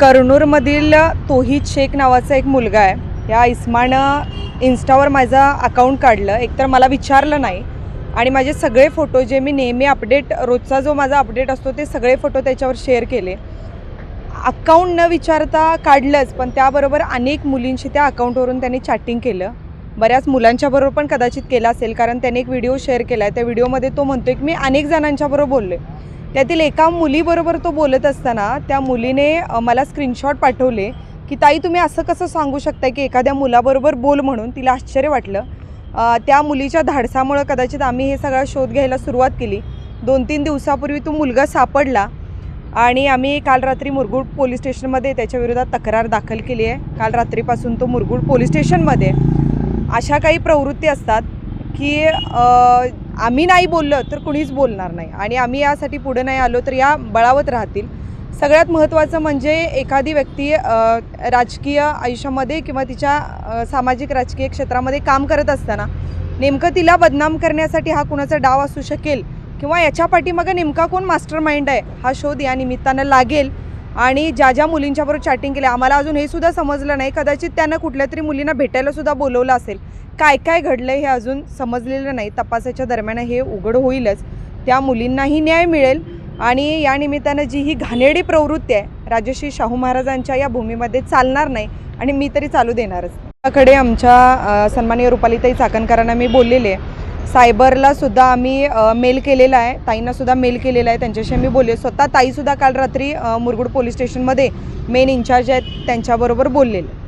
कर्नूरमधील तोही शेख नावाचा एक मुलगा आहे. या इस्मानं इन्स्टावर माझा अकाउंट काढलं. एकतर मला विचारलं नाही. आणि माझे सगळे फोटो जे मी नेहमी अपडेट रोजचा जो माझा अपडेट असतो ते सगळे फोटो त्याच्यावर शेअर केले. अकाउंट न विचारता काढलंच पण त्याबरोबर अनेक मुलींशी त्या अकाउंटवरून त्यांनी चॅटिंग केलं. बऱ्याच मुलांच्या बरोबर पण कदाचित केलं असेल कारण त्याने एक व्हिडिओ शेअर केला आहे त्या व्हिडिओमध्ये तो म्हणतो की मी अनेक जणांच्याबरोबर बोललो आहे त्यातील एका मुलीबरोबर तो बोलत असताना त्या मुलीने मला स्क्रीनशॉट पाठवले की ताई तुम्ही असं कसं सांगू शकता की एखाद्या मुलाबरोबर बोल म्हणून तिला आश्चर्य वाटलं. त्या मुलीच्या धाडसामुळं कदाचित आम्ही हे सगळा शोध घ्यायला सुरुवात केली. दोन तीन दिवसापूर्वी तो मुलगा सापडला आणि आम्ही काल रात्री मुरगुड पोलीस स्टेशनमध्ये त्याच्याविरोधात तक्रार दाखल केली आहे. काल रात्रीपासून तो मुरगुड पोलीस स्टेशनमध्ये. अशा काही प्रवृत्ती असतात की आम्ही नाही बोललं तर कुणीच बोलणार नाही. आणि आम्ही यासाठी पुढे नाही आलो तर या बळावत राहतील. सगळ्यात महत्त्वाचं म्हणजे एखादी व्यक्ती राजकीय आयुष्यामध्ये किंवा तिच्या सामाजिक राजकीय क्षेत्रामध्ये काम करत असताना नेमकं तिला बदनाम करण्यासाठी हा कुणाचा डाव असू शकेल? किंवा याच्या पाठीमागं नेमका कोण मास्टर माइंड आहे? हा शोध या निमित्तानं लागेल. आणि ज्या ज्या मुलींच्याबरोबर चॅटिंग केली आम्हाला अजून हे सुद्धा समजलं नाही. कदाचित त्यांना कुठल्या तरी मुलींना भेटायला सुद्धा बोलवलं असेल. काय काय घडलं हे अजून समजलेलं नाही. तपासाच्या दरम्यान हे उघड होईलच. त्या मुलींनाही न्याय मिळेल आणि या निमित्तानं जी ही घाणेरडी प्रवृत्ती आहे राजश्री शाहू महाराजांच्या या भूमीमध्ये चालणार नाही आणि मी तरी चालू देणारच. त्याकडे आमच्या सन्माननीय रुपालीताई चाकणकरांना मी बोललेले आहे. सायबरला सुद्धा आम्ही मेल केलेला आहे. ताईंना सुद्धा मेल केलेला आहे. त्यांच्याशी मी बोलले. स्वतः ताईसुद्धा काल रात्री मुरगुड पोलीस स्टेशनमध्ये मेन इन्चार्ज आहेत. त्यांच्याबरोबर बोललेले.